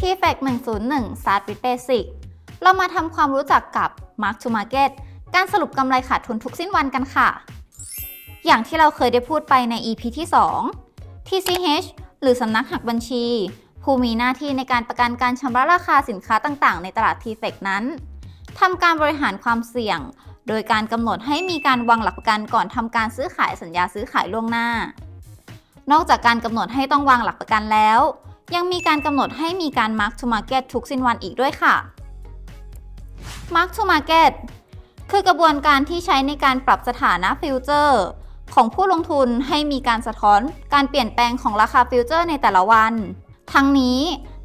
ที่ Fact 101 Start with Basic เรามาทำความรู้จักกับ Mark to Market การสรุปกำไรขาดทุนทุกสิ้นวันกันค่ะ อย่างที่เราเคยได้พูดไปใน EP ที่ 2 TCH หรือสำนักหักบัญชี ผู้มีหน้าที่ในการประกันการชำระราคาสินค้าต่างๆ ในตลาด t f e c นั้นทำการบริหารความเสี่ยง โดยการกำหนดให้มีการวางหลักประกันก่อนทำการซื้อขายสัญญาซื้อขายล่วงหน้า นอกจากการกำหนดให้ต้องวางหลักประกันแล้ว ยังมีการกำหนดให้มีการ mark to market ทุกสิ้นวันอีกด้วยค่ะ mark to market คือกระบวนการที่ใช้ในการปรับสถานะฟิวเจอร์ของผู้ลงทุนให้มีการสะท้อนการเปลี่ยนแปลงของราคาฟิวเจอร์ในแต่ละวัน ทั้งนี้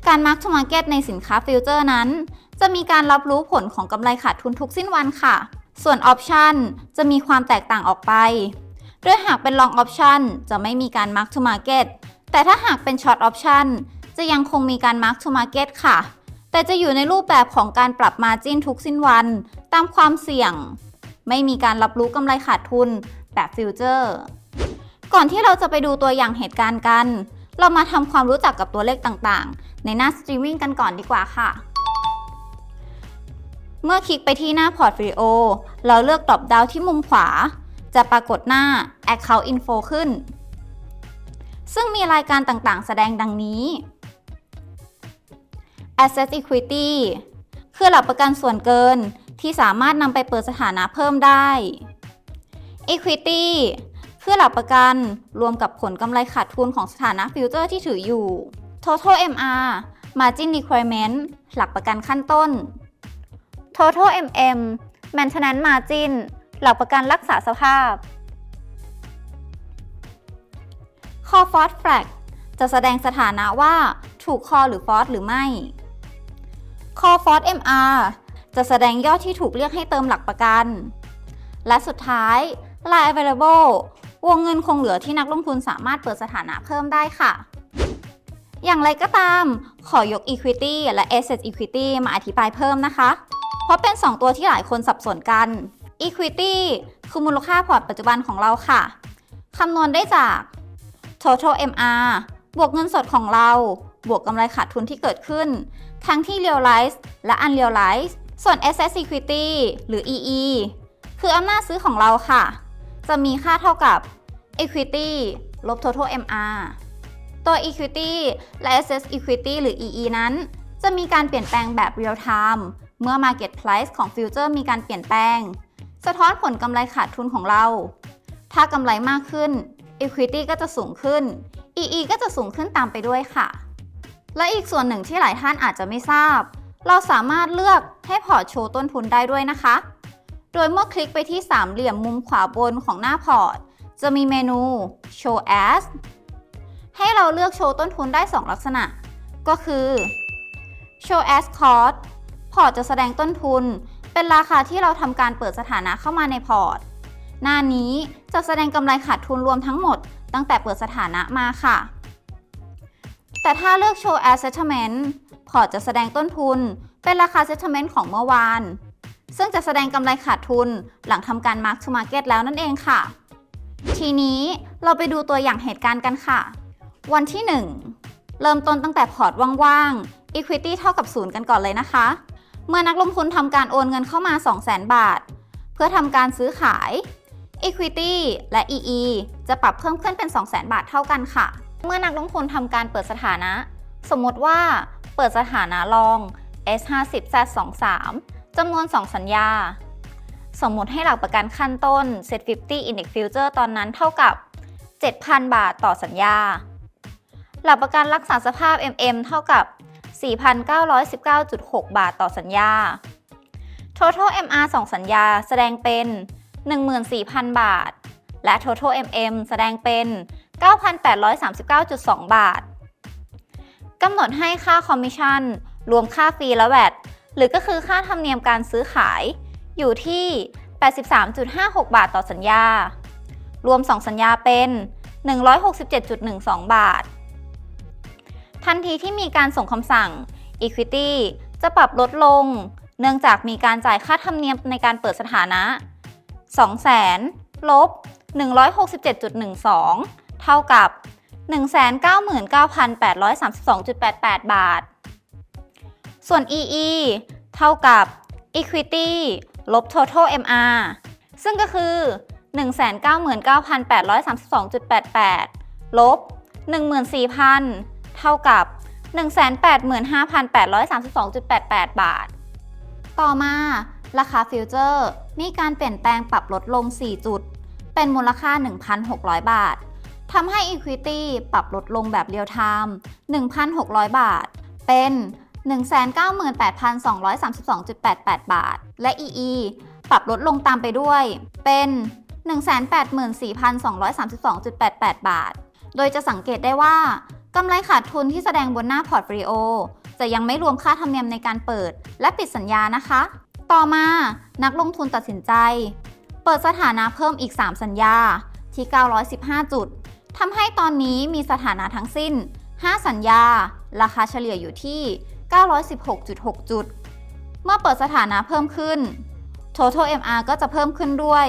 การ mark to market ในสินค้าฟิวเจอร์นั้น จะมีการรับรู้ผลของกำไรขาดทุนทุกสิ้นวันค่ะ ส่วนออปชันจะมีความแตกต่างออกไป โดยหากเป็น long option จะไม่มีการ mark to market แต่ถ้าหากเป็น short option จะยังคงมีการ mark to market ค่ะ แต่จะอยู่ในรูปแบบของการปรับ margin ทุกสิ้นวัน ตามความเสี่ยง ไม่มีการรับรู้กำไรขาดทุนแบบฟิวเจอร์ ก่อนที่เราจะไปดูตัวอย่างเหตุการณ์กัน เรามาทำความรู้จักกับตัวเลขต่างๆ ในหน้าสตรีมมิ่งกันก่อนดีกว่าค่ะ เมื่อคลิกไปที่หน้าพอร์ตฟิลิโอ เราเลือกดรอปดาวที่มุมขวา จะปรากฏหน้า Account Info ขึ้น ซึ่งมีรายการต่างๆ แสดงดังนี้ Asset Equity คือหลักประกันส่วนเกินที่สามารถนำไปเปิดสถานะเพิ่มได้ Equity คือหลักประกันรวมกับผลกำไรขาดทุนของสถานะฟิวเจอร์ที่ถืออยู่ Total MR Margin Requirement หลักประกันขั้นต้น Total MM Maintenance Margin หลักประกันรักษาสภาพ Call Force Flag จะแสดงสถานะว่าถูก call หรือ force หรือไม่ Call Force MR จะแสดงยอดที่ถูกเรียกให้เติมหลักประกัน และสุดท้าย Line Available วงเงินคงเหลือที่นักลงทุนสามารถเปิดสถานะเพิ่มได้ค่ะ อย่างไรก็ตาม ขอยก Equity และ Asset Equity มาอธิบายเพิ่มนะคะ เพราะเป็น 2 ตัวที่หลายคนสับสนกัน Equity คือมูลค่าพอร์ตปัจจุบันของเราค่ะ คำนวณได้จาก Total MR บวกเงินสดของเรา บวกกำไรขาดทุนที่เกิดขึ้น ทั้งที่ Realize และ Unrealize ส่วน Asset Equity หรือ EE คืออำนาจซื้อของเราค่ะ จะมีค่าเท่ากับ Equity ลบ Total MR ตัว Equity และ Asset Equity หรือ EE นั้น จะมีการเปลี่ยนแปลงแบบ Real Time เมื่อ Market Price ของ Future มีการเปลี่ยนแปลง สะท้อนผลกำไรขาดทุนของเรา ถ้ากำไรมากขึ้น Equity ก็จะสูงขึ้น EE ก็จะสูงขึ้นตามไปด้วยค่ะ และอีกส่วนหนึ่งที่หลายท่านอาจจะไม่ทราบ เราสามารถเลือกให้พอร์ตโชว์ต้นทุนได้ด้วยนะคะ โดยเมื่อคลิกไปที่สามเหลี่ยมมุมขวาบนของหน้าพอร์ต จะมีเมนู Show As ให้เราเลือกโชว์ต้นทุนได้ 2 ลักษณะ ก็คือ Show As Cost พอร์ตจะแสดงต้นทุน เป็นราคาที่เราทำการเปิดสถานะเข้ามาในพอร์ต หน้านี้จะแสดงกำไรขาดทุนรวมทั้งหมด ตั้งแต่เปิดสถานะมาค่ะ แต่ถ้าเลือก Show As Settlement พอร์ตจะแสดงต้นทุน เป็นราคา Settlement ของเมื่อวาน ซึ่งจะแสดงกำไรขาดทุนหลังทำการ Mark to Market แล้วนั่นเองค่ะ ทีนี้เราไปดูตัวอย่างเหตุการณ์กันค่ะ วันที่ 1 เริ่มต้นตั้งแต่พอร์ตว่างๆ Equity เท่ากับ0กันก่อนเลยนะคะ เมื่อนักลงทุนทำการโอนเงินเข้ามา 200,000 บาท เพื่อทำการซื้อขาย Equity และ EE จะปรับเพิ่มขึ้นเป็น 200,000 บาทเท่ากันค่ะ เมื่อนักลงทุนทำการเปิดสถานะ สมมติว่าเปิดสถานะลอง S50Z23 จำนวน 2 สัญญา สมมติให้หลักประกันขั้นต้น Set 50 Index Future ตอนนั้นเท่ากับ 7,000 บาทต่อสัญญา หลักประกันรักษาสภาพ MM เท่ากับ 4,919.6 บาทต่อสัญญา Total MR 2 สัญญาแสดงเป็น 14,000 บาท และ Total MM แสดงเป็น 9,839.2 บาทกำหนดให้ค่าคอมมิชชั่น รวมค่าฟรีและแวตหรือก็คือค่าธรรมเนียมการซื้อขาย อยู่ที่ 83.56 บาทต่อสัญญา รวม 2 สัญญาเป็น 167.12 บาท ทันทีที่มีการส่งคำสั่ง Equity จะปรับลดลง เนื่องจากมีการจ่ายค่าธรรมเนียมในการเปิดสถานะ 200,000ลบ167.12 เท่ากับ 199,832.88 บาท ส่วน EE เท่ากับ Equity ลบ Total MR ซึ่งก็คือ 199,832.88 ลบ 14,000 เท่ากับ 185,832.88 บาท ต่อมาราคาฟิวเจอร์ มีการเปลี่ยนแปลงปรับลดลง 4 จุด เป็นมูลค่า 1,600 บาท ทำให้ Equity ปรับลดลงแบบเรียลไทม์ 1,600 บาท เป็น 198,232.88 บาท และ EE ปรับลดลงตามไปด้วย เป็น 184,232.88 บาท โดยจะสังเกตได้ว่ากำไรขาดทุนที่แสดงบนหน้าพอร์ตฟลิโอ จะยังไม่รวมค่าธรรมเนียมในการเปิด และปิดสัญญานะคะ ต่อมานักลงทุนตัดสินใจ เปิดสถานะเพิ่มอีก 3 สัญญาที่ 915 จุดทำให้ตอนนี้มีสถานะทั้งสิ้น 5 สัญญา ราคาเฉลี่ยอยู่ที่ 916.6 จุด เมื่อเปิดสถานะเพิ่มขึ้น Total MR ก็จะเพิ่มขึ้นด้วย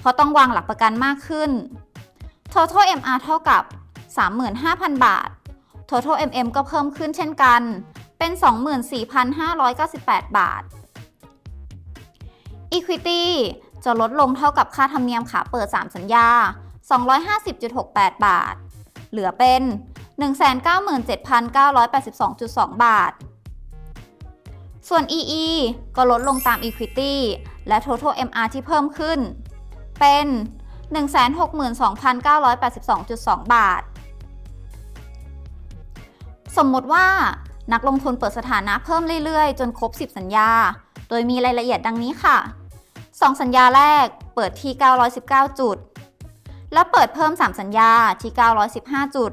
เพราะต้องวางหลักประกันมากขึ้น Total MR เท่ากับ 35,000 บาท Total MM ก็เพิ่มขึ้นเช่นกัน เป็น 24,598 บาท Equity จะลดลงเท่ากับค่าธรรมเนียมขาเปิด 3 สัญญา 250.68 บาท เหลือเป็น 197,982.2 บาท ส่วน EE ก็ลดลงตาม Equity และ Total MR ที่เพิ่มขึ้น เป็น 162,982.2 บาท สมมติว่านักลงทุนเปิดสถานะเพิ่มเรื่อยๆ จนครบ 10 สัญญา โดยมีรายละเอียดดังนี้ค่ะ 2 สัญญาแรกเปิดที่ 919 จุด แล้วเปิดเพิ่ม 3 สัญญาที่ 915 จุด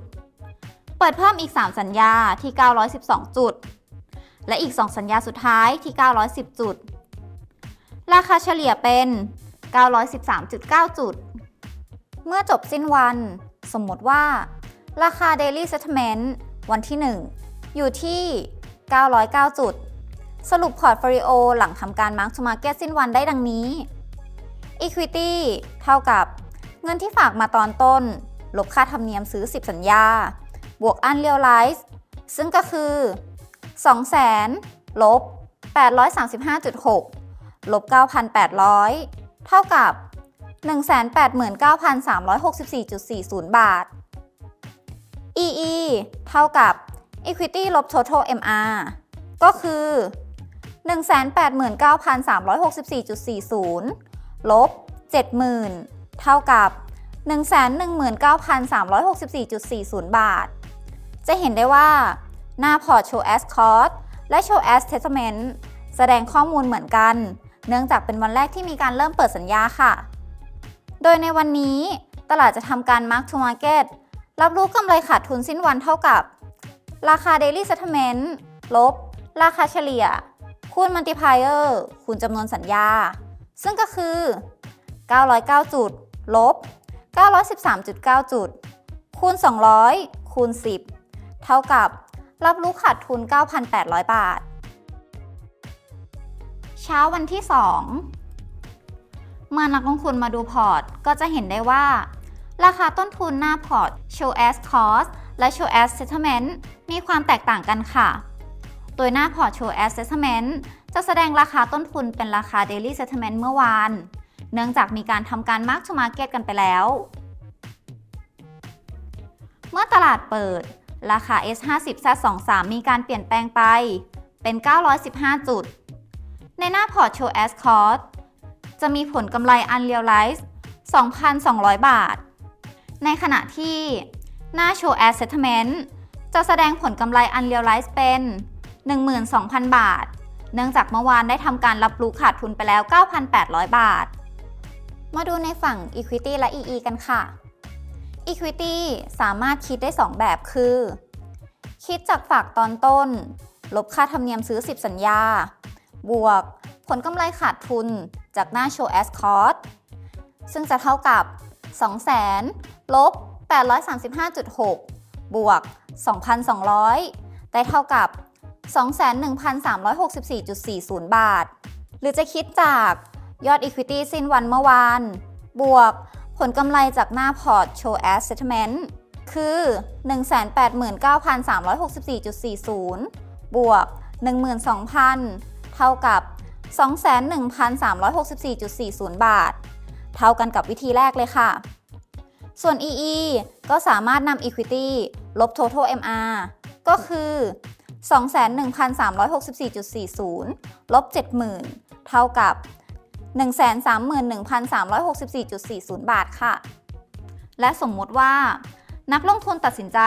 เปิดเพิ่มอีก 3 สัญญาที่ 912 จุด และอีก 2 สัญญาสุดท้ายที่ 910 จุด ราคาเฉลี่ยเป็น 913.9 จุด เมื่อจบสิ้นวัน สมมติว่า ราคา Daily Settlement วันที่ 1 อยู่ที่ 909 จุด สรุปพอร์ตโฟลิโอหลังทำการ Mark to Market สิ้นวันได้ดังนี้ Equity เท่ากับ เงินที่ฝากมาตอนต้น ลบค่าธรรมเนียมซื้อ 10 สัญญา บวก Unrealized ซึ่งก็คือ 200,000ลบ835.6ลบ9,800 เท่ากับ 189,364.40 บาท EE เท่ากับ Equity ลบ Total MR ก็คือ 189,364.40 ลบ 70,000 เท่ากับ 119,364.40 บาท จะเห็นได้ว่า หน้าพอร์ต Show as Cost และ Show as Testament แสดงข้อมูลเหมือนกัน เนื่องจากเป็นวันแรกที่มีการเริ่มเปิดสัญญาค่ะ โดยในวันนี้ตลาดจะทำการ Mark to Market รับรู้กำไรขาดทุนสิ้นวันเท่ากับ ราคา Daily Settlement ลบ ราคาเฉลี่ย คูณ Multiplier คูณจำนวนสัญญา ซึ่งก็คือ 909 จุด ลบ 913.9 จุด คูณ 200 คูณ 10 เท่ากับ รับรู้ขาดทุน 9,800 บาท เช้าวันที่ 2 เมื่อนักลงทุนมาดูพอร์ต ก็จะเห็นได้ว่า ราคาต้นทุนหน้าพอร์ต Show as Cost และ Show as Settlement มีความแตกต่างกันค่ะ โดยหน้าพอร์ต Show as Settlement จะแสดงราคาต้นทุนเป็นราคา Daily Settlement เมื่อวาน เนื่องจากมีการทำการ Mark to Market กันไปแล้ว เมื่อตลาดเปิด ราคา S50 Z23 มีการเปลี่ยนแปลงไป เป็น 915 จุด ในหน้าพอร์ต Show as Cost จะมีผลกำไร Unrealized 2,200 บาท ในขณะที่หน้า Show as Settlement จะแสดงผลกำไร Unrealized เป็น 12,000 บาท เนื่องจากเมื่อวานได้ทำการรับรู้ขาดทุนไปแล้ว 9,800 บาท มาดูในฝั่ง Equity และ EE กันค่ะ Equity สามารถคิดได้ 2 แบบคือ คิดจากฝากตอนต้น ลบค่าธรรมเนียมซื้อ 10 สัญญา บวก ผลกำไรขาดทุนจากหน้า Show as Cost ซึ่งจะเท่ากับ 200,000 ลบ 835.6 บวก 2,200 ได้เท่ากับ 21,364.40 บาท หรือจะคิดจากยอด Equity สิ้นวันเมื่อวาน บวกผลกำไรจากหน้าพอร์ต Show as Settlement คือ 189,364.40 บวก 12,000 เท่ากับ 21,364.40 บาท เท่ากันกับวิธีแรกเลยค่ะ ส่วน EE ก็สามารถนำ Equity ลบ Total MR ก็คือ 21,364.40 ลบ 70,000 เท่ากับ 131,364.40 บาทค่ะ และสมมุติว่า นักลงทุนตัดสินใจ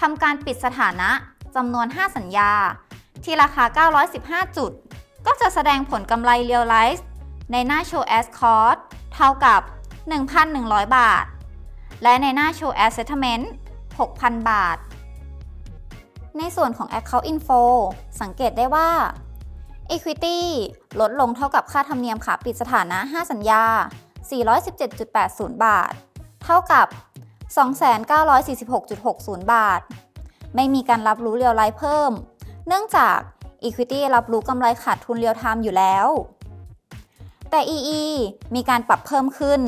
ทำการปิดสถานะจำนวน 5 สัญญา ที่ราคา 915 จุด ก็จะแสดงผลกำไร Realize ในหน้า Show as Cost เท่ากับ 1,100 บาท และในหน้า Show as Settlement 6,000 บาท ในส่วนของ Account Info สังเกตได้ว่า Equity ลดลงเท่ากับค่าธรรมเนียมขาปิดสถานะ 5 สัญญา 417.80 บาท เท่ากับ 2,946.60 บาท ไม่มีการรับรู้เรียลไลเพิ่ม เนื่องจาก Equity รับรู้กำไรขาดทุนเรียลไทม์อยู่แล้ว แต่ EE มีการปรับเพิ่มขึ้น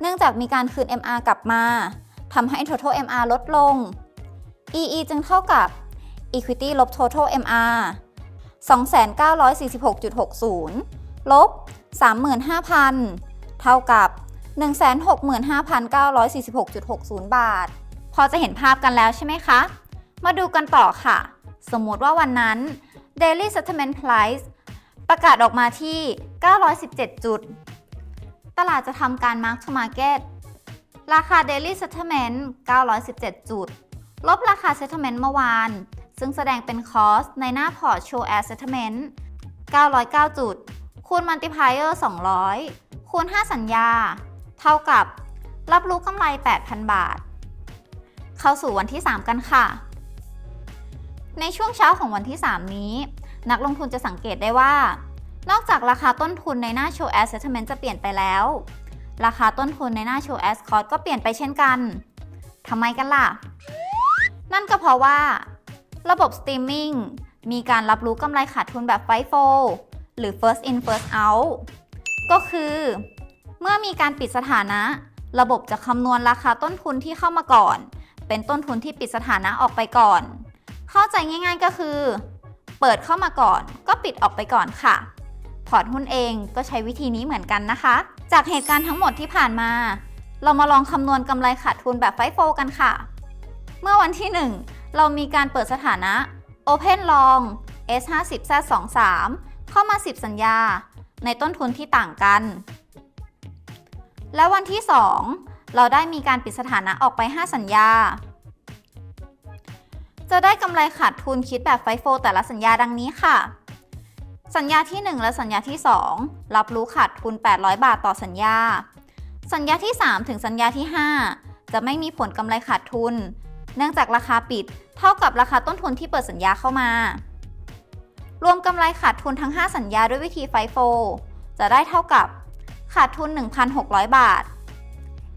เนื่องจากมีการคืน MR กลับมาทำให้ Total MR ลดลง EE จึงเท่ากับ Equity ลบ Total MR 2,946.60 ลบ 35,000 เท่ากับ 165,946.60 บาท พอจะเห็นภาพกันแล้วใช่ไหมคะ มาดูกันต่อค่ะ สมมติว่าวันนั้น Daily Settlement Price ประกาศออกมาที่ 917 จุด ตลาดจะทำการ Mark to Market ราคา Daily Settlement 917 จุด ลบราคา Settlement เมื่อวาน ซึ่งแสดงเป็นคอสในหน้าพอร์ต Show as Settlement 909 จุด คูณ Multiplier 200 คูณ 5 สัญญา เท่ากับ รับรู้กำไร 8,000 บาท เข้าสู่วันที่ 3 กันค่ะ ในช่วงเช้าของวันที่ 3 นี้ นักลงทุนจะสังเกตได้ว่า นอกจากราคาต้นทุนในหน้า Show as Settlement จะเปลี่ยนไปแล้ว ราคาต้นทุนในหน้า Show as Cost ก็เปลี่ยนไปเช่นกันทำไมกันล่ะ นั่นก็เพราะว่า ระบบสตรีมมิ่งมีการรับรู้กำไรขาดทุนแบบ FIFO หรือ First in First out ก็คือ เมื่อมีการปิดสถานะ ระบบจะคำนวณราคาต้นทุนที่เข้ามาก่อน เป็นต้นทุนที่ปิดสถานะออกไปก่อน เข้าใจง่ายๆก็คือ เปิดเข้ามาก่อน ก็ปิดออกไปก่อนค่ะ พอร์ตหุ้นเองก็ใช้วิธีนี้เหมือนกันนะคะ จากเหตุการณ์ทั้งหมดที่ผ่านมา เรามาลองคำนวณกำไรขาดทุนแบบไฟโฟกันค่ะ เมื่อวันที่ 1 เรามีการเปิดสถานะ Open Long S50 Z23 เข้ามา 10 สัญญา ในต้นทุนที่ต่างกัน และวันที่ 2 เราได้มีการปิดสถานะออกไป 5 สัญญา จะได้กำไรขาดทุนคิดแบบไฟโฟแต่ละสัญญาดังนี้ค่ะ สัญญาที่ 1 และสัญญาที่ 2 รับรู้ขาดทุน 800 บาทต่อสัญญา สัญญาที่ 3 ถึงสัญญาที่ 5 จะไม่มีผลกำไรขาดทุน เนื่องจากราคาปิด เท่ากับราคาต้นทุนที่เปิดสัญญาเข้ามา รวมกำไรขาดทุนทั้ง 5 สัญญาด้วยวิธีไฟโฟจะได้เท่ากับขาดทุน 1,600 บาท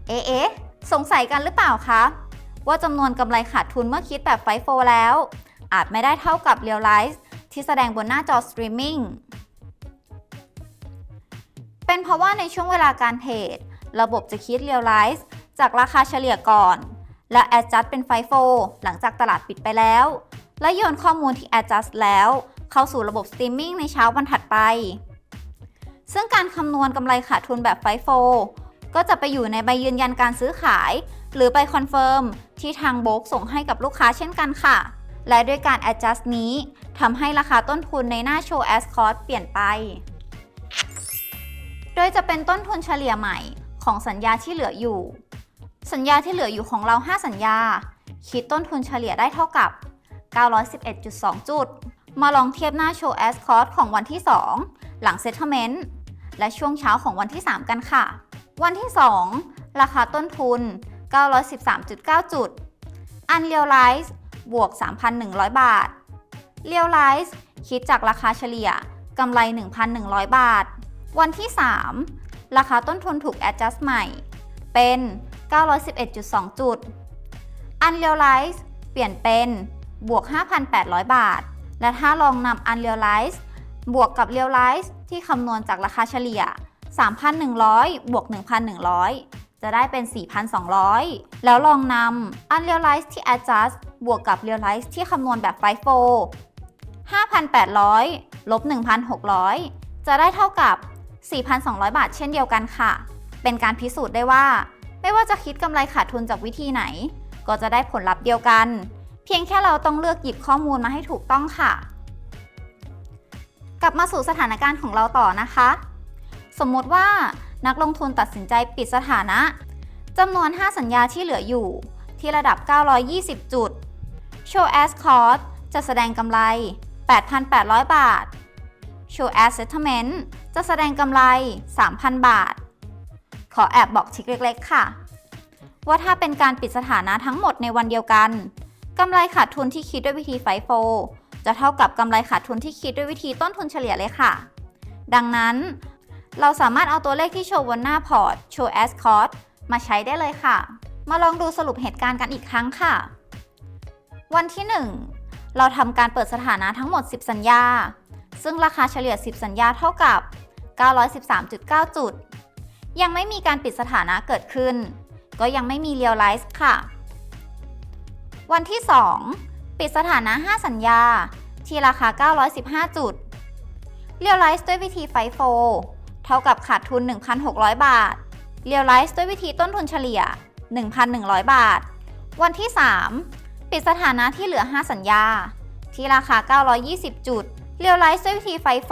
เอ๊ะเอ๊ะสงสัยกันหรือเปล่าคะ ว่าจำนวนกำไรขาดทุนเมื่อคิดแบบไฟโฟแล้ว อาจไม่ได้เท่ากับ Realize ที่แสดงบนหน้าจอสตรีมมิ่งเป็นเพราะว่าในช่วงเวลาการเทรดระบบจะคิด Realize จากราคาเฉลี่ยก่อน และ Adjust เป็น FIFO หลังจากตลาดปิดไปแล้ว และโยนข้อมูลที่ Adjust แล้ว เข้าสู่ระบบ Streaming ในเช้าวันถัดไป ซึ่งการคำนวณกำไรขาดทุนแบบ FIFO ก็จะไปอยู่ในใบยืนยันการซื้อขาย หรือใบคอนเฟิร์มที่ทางโบกส่งให้กับลูกค้าเช่นกันค่ะ และด้วยการ adjust นี้ทำให้ราคาต้นทุนในหน้า show as cost เปลี่ยนไป โดยจะเป็นต้นทุนเฉลี่ยใหม่ของสัญญาที่เหลืออยู่ สัญญาที่เหลืออยู่ของเรา 5 สัญญา คิดต้นทุนเฉลี่ยได้เท่ากับ 911.2 จุด มาลองเทียบหน้า show as cost ของวันที่ 2 หลัง settlement และช่วงเช้าของวันที่ 3 กันค่ะ วันที่ 2 ราคาต้นทุน 913.9 จุด Unrealized บวก 3,100 บาท Realize คิดจากราคาเฉลี่ยกำไร 1,100 บาท วันที่ 3 ราคาต้นทุนถูก adjust ใหม่ เป็น 911.2 จุด Unrealized เปลี่ยนเป็นบวก 5,800 บาท และถ้าลองนำ Unrealized บวกกับ Realized ที่คำนวณจากราคาเฉลี่ย 3,100 บวก 1,100 จะได้เป็น 4,200 แล้วลองนำ Unrealized ที่ adjust บวกกับ Realized ที่คำนวณแบบ FIFO 5,800 ลบ 1,600 จะได้เท่ากับ 4,200 บาทเช่นเดียวกันค่ะ เป็นการพิสูจน์ได้ว่า ไม่ว่าจะคิดกำไรขาดทุนจากวิธีไหน ก็จะได้ผลลัพธ์เดียวกัน เพียงแค่เราต้องเลือกหยิบข้อมูลมาให้ถูกต้องค่ะ กลับมาสู่สถานการณ์ของเราต่อนะคะ สมมติว่านักลงทุนตัดสินใจปิดสถานะจำนวน 5 สัญญาที่เหลืออยู่ ที่ระดับ 920 จุด Show as cost จะแสดงกำไร 8,800 บาท Show as settlement จะแสดงกำไร 3,000 บาท ขอแอบบอกทริกเล็กๆ ค่ะ ว่าถ้าเป็นการปิดสถานะทั้งหมดในวันเดียวกันกำไรขาดทุนที่คิดด้วยวิธีไฟโฟ จะเท่ากับกำไรขาดทุนที่คิดด้วยวิธีต้นทุนเฉลี่ยเลยค่ะ ดังนั้น เราสามารถเอาตัวเลขที่โชว์บนหน้าพอร์ต show as cost มาใช้ได้เลยค่ะ มาลองดูสรุปเหตุการณ์กันอีกครั้งค่ะ วันที่ 1 เราทำการเปิดสถานะทั้งหมด 10 สัญญา ซึ่งราคาเฉลี่ย 10 สัญญาเท่ากับ 913.9 จุด ยังไม่มีการปิดสถานะเกิดขึ้น ก็ยังไม่มี realize ค่ะ วันที่ 2 ปิดสถานะ 5 สัญญา ที่ราคา 915 จุด realize ด้วยวิธีไฟโฟเท่ากับขาดทุน 1,600 บาท realize ด้วยวิธีต้นทุนเฉลี่ย 1,100 บาท วันที่ 3 ปิดสถานะที่เหลือ 5 สัญญา ที่ราคา 920 จุด realize ด้วยวิธีไฟโฟ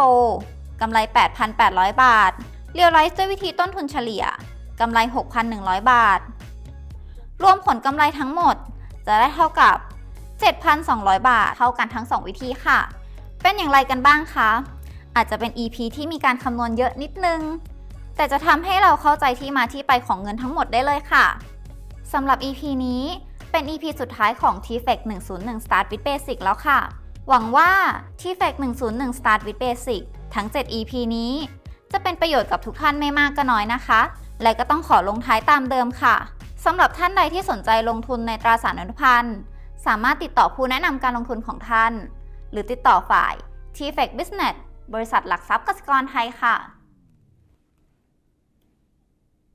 กำไร 8,800 บาท realize ด้วยวิธีต้นทุนเฉลี่ยกำไร 6,100 บาท รวมผลกำไรทั้งหมดจะได้เท่ากับ 7,200 บาท เท่ากันทั้ง 2 วิธีค่ะ เป็นอย่างไรกันบ้างคะ อาจจะเป็น EP ที่มีการคำนวณเยอะนิดนึง แต่จะทำให้เราเข้าใจที่มาที่ไปของเงินทั้งหมดได้เลยค่ะสำหรับ EP นี้เป็น EP สุดท้ายของ TFEC 101 Start with Basic แล้วค่ะ หวังว่า TFEC 101 Start with Basic ทั้ง 7 EP นี้ จะเป็นประโยชน์กับทุกท่านไม่มากก็น้อยนะคะ และก็ต้องขอลงท้ายตามเดิมค่ะสำหรับท่านใดที่สนใจลงทุนในตราสารอนุพันธ์สามารถติดต่อผู้แนะนำการลงทุนของท่าน หรือติดต่อฝ่าย t f e c Business บริษัทหลักทรัพย์กสิกรไทยค่ะ